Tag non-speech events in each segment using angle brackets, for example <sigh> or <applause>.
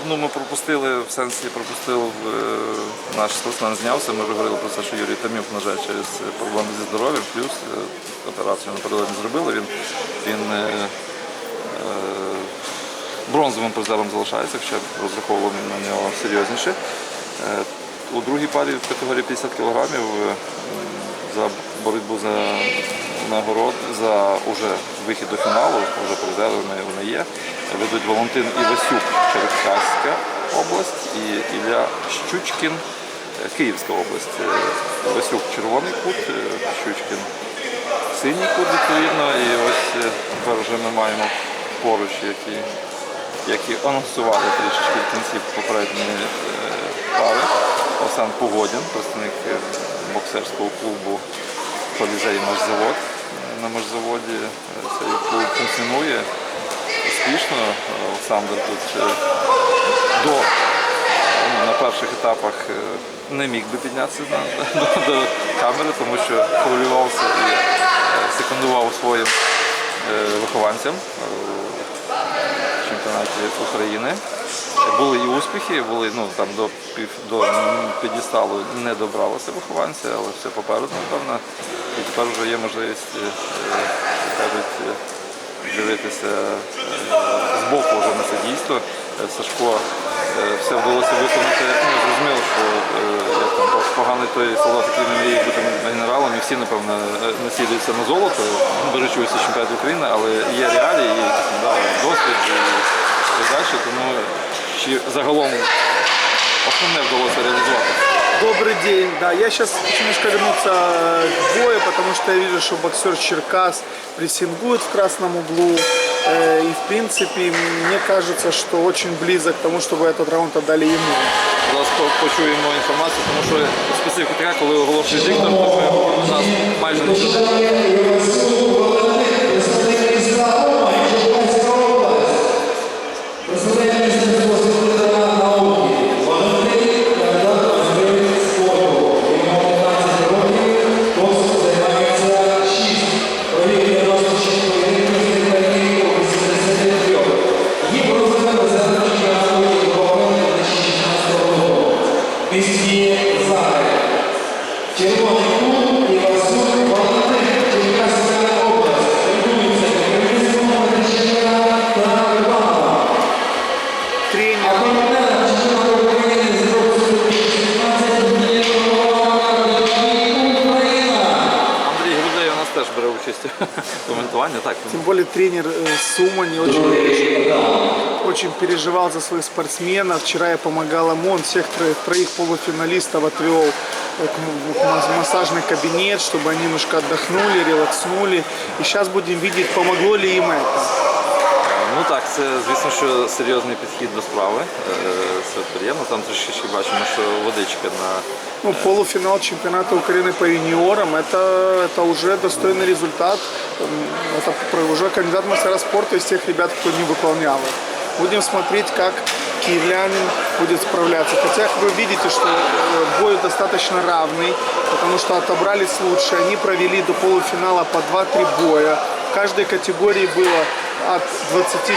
одну ми пропустили, в сенсі пропустив е, наш спортсмен знявся. Ми вже говорили про це, що Юрій Тамюк, на жаль, через проблеми зі здоров'ям, плюс е, операцію напередодні зробили. Він, він е, е, бронзовим призером залишається, хоча розраховував на нього серйозніше. Е, У другій парі в категорії 50 кг за боротьбу за нагород, за уже вихід до фіналу, вже призери вони, вони є. Ведуть Валентин Івасюк, Черкаська область і Ілля Щучкін, е, Київська область. Е, Івасюк червоний кут, е, Щучкін синій кут відповідно. І ось е, тепер вже ми маємо поруч, які, які анонсували трішечки в кінці попередньої е, пари. Олександр Погодін, представник е, боксерського клубу Колізей Машзавод. На Машзаводі е, цей клуб функціонує успішно. Олександр тут е, до на перших етапах е, не міг би піднятися до, до камери, тому що хвилювався і е, секундував своїм е, вихованцям е, в чемпіонаті України. Були і успіхи, були ну, там до, пів, до підісталу не добралися вихованці, але все попереду, напевно. І тепер вже є можливість е, е, кажуть, е, дивитися е, збоку вже на це дійство. Е, Сашко е, все вдалося виконати. Ну, зрозуміло, що як там поганий той солдат, який не мріє бути генералом, і всі, напевно, насідуються на золото, беручи усі чемпіонати України, але є реалії, є якісь досвід і так далі. Тому чи загалом основне вдалося реалізувати. Добрый день. Да, я сейчас хочу немножко вернуться э, к бою, потому что я вижу, что боксер Черкас прессингует в красном углу. Э, И в принципе, мне кажется, что очень близок к тому, чтобы этот раунд отдали ему. Зараз по- почуємо інформацію, тому що специфіка така, коли оголошує диктор, то ми у нас майже не чути. Коментуванні. Так, тем более тренер э, Сумани очень переживал, очень переживал за своих спортсменов. Вчера я помогал ему, он всех троих, троих полуфиналистов отвел э, в мас- массажный кабинет, чтобы они немножко отдохнули, релакснули. И сейчас будем видеть, помогло ли им это. ну так, це звісно, що серйозний підхід до справи. Е, Це приємно. Там трішки бачимо, що водичка на Ну, полуфинал чемпионата Украины по юниорам это, это уже достойный результат. М, Это про- уже кандидат в мастера спорта из тех ребят, кто не выполнял их. Будем смотреть, как киевлянин будет справляться. Хотя вы видите, что э, бой достаточно равный, потому что отобрались лучше. Они провели до полуфинала по 2-3 боя. В каждой категории было от 23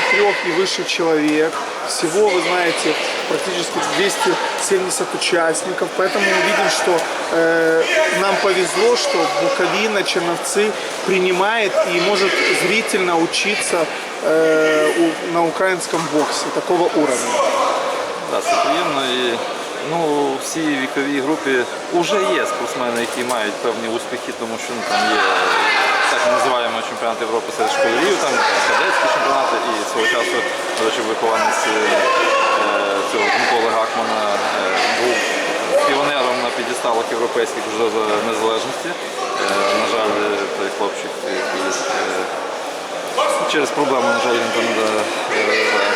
и выше человек. Всего, вы знаете, практически 270 участников. Поэтому мы видим, что э, нам повезло, что Буковина, Черновцы принимает и может зрительно учиться э, у- на украинском боксе такого уровня. Да, це приємно і ну, в цій віковій групі вже є спортсмени, які мають певні успіхи, тому що ну, там є так називаємо чемпіонат Європи серед школярів, там кадетські чемпіонати і свого часу, до речі, вихованець е, цього Миколи Гакмана е, був піонером на підісталах європейських вже за незалежності. Е, на жаль, той хлопчик, який е, через проблеми, на жаль, він там е,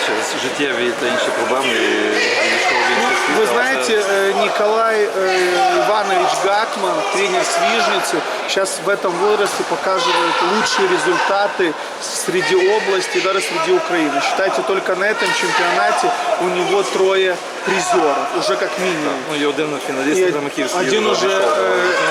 через життєві та інші проблеми відійшов в інший світ. Вы але знаете, це- э, Николай э, Иванович Гакман, тренер с Вижницы, сейчас в этом возрасте показывает лучшие результаты среди области, даже среди Украины. Считайте, только на этом чемпионате у него трое призеров, уже как минимум. Ну і один фіналіст И Драмаківський. один уже э,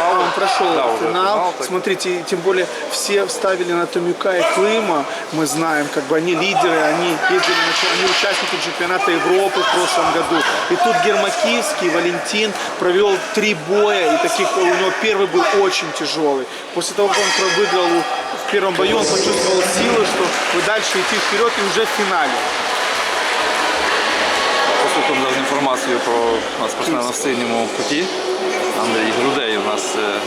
а, он прошел Да, уже финал. финал, так. Смотрите, и тем более все вставили на Томюка и Клыма. Дима, мы знаем, как бы они лидеры, они ездили на чем- они участники чемпионата Европы в прошлом году. И тут Гермакиевский Валентин провел три боя, и таких у него первый был очень тяжелый. После того, как он про- выиграл у- в первом бою, он почувствовал силы, что вы дальше идти вперед и уже в финале. Послухаємо зараз інформацію про нас спортсмена в синьому куті. Андрій Грудей у нас е,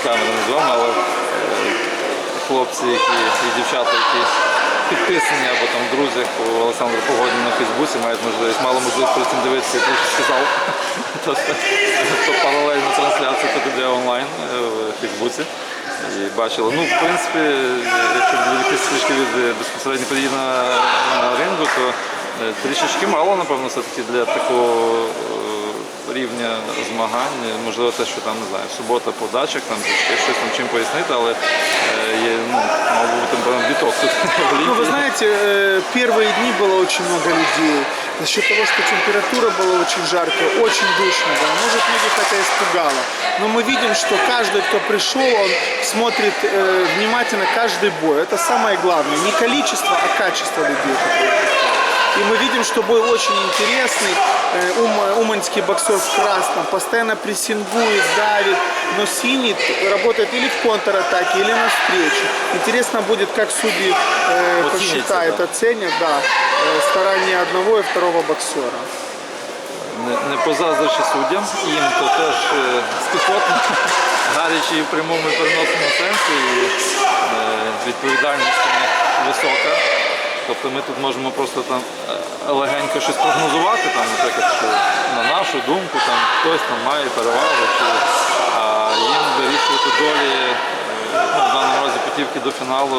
з камери з але е, хлопці які, і дівчата, які підписані або там друзі по Олександру Погоді на Фейсбуці, мають можливість, мало можливість перед цим дивитися, як вже сказав. <laughs> То, то паралельна трансляція тут іде онлайн е, в Фейсбуці. І бачили. Ну, в принципі, якщо відволіктися трішки від е, безпосередньо події на, на рингу, то е, трішечки мало, напевно, все-таки для такого е, рівня змагань. Можливо, те, що там, не знаю, субота подачок, там трішки щось там чим пояснити, але е, є, ну, мав бути, напевно, біток тут в <laughs> Ну, вы Олімпії. знаете, э, первые дни было очень много людей. За счет того, что температура была очень жаркая, очень душно было. Может, многих это испугало. Но мы видим, что каждый, кто пришел, он смотрит э, внимательно каждый бой. Это самое главное. Не количество, а качество людей. которые приходят. И мы видим, что бой очень интересный. Э, Ум- Уманский боксер в красном постоянно прессингует, давит. Но синий т- работает или в контратаке, или на встрече. Интересно будет, как судьи э, Оценят посчитают, себя. оценят, да, э, старания одного и второго боксера. не, не позаздрячи суддям, їм то теж е, спекотно, <laughs> гаряче і в прямому і переносному сенсі, і е, відповідальність у них висока. Тобто ми тут можемо просто там е, легенько щось прогнозувати, там, наприклад, що на нашу думку там, хтось там має перевагу, чи, а їм вирішувати долі, е, ну, в даному разі путівки до фіналу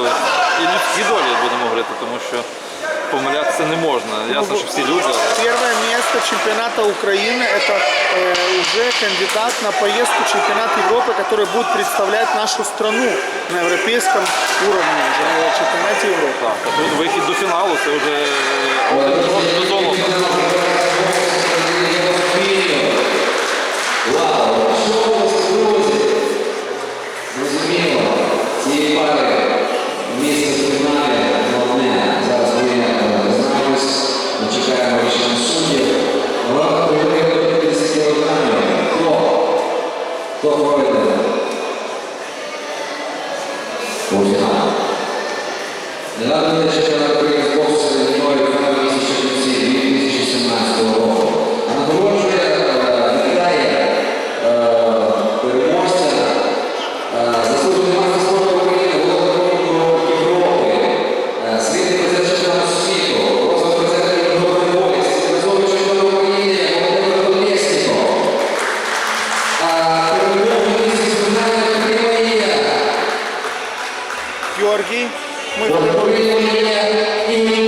і людські долі будемо говорити, тому що помилятися не можна. Ясно, що всі люди. але Первое место чемпионата Украины – это э, уже кандидат на поездку в чемпионат Европы, который будет представлять нашу страну на европейском уровне, уже на чемпионате Европы. Так, а тут вихід до фіналу, це вже е, один крок до золота. Зрозуміло, Muy bien.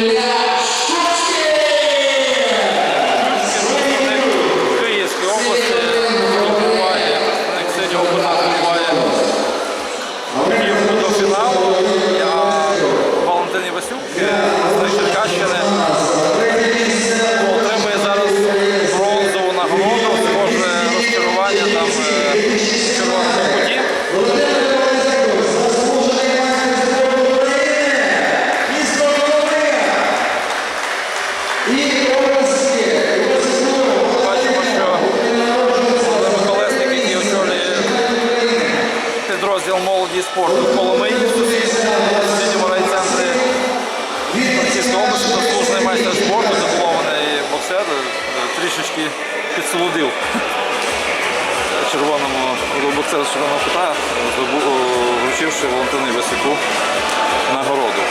підрозділ молоді і спорту. В Коломиї, сусідньому райцентрі області, заслужений майстер спорту, дипломований боксер, е, трішечки підсолодив червоному е, боксеру червоного кута, е, вручивши волонтерний Васюку нагороду.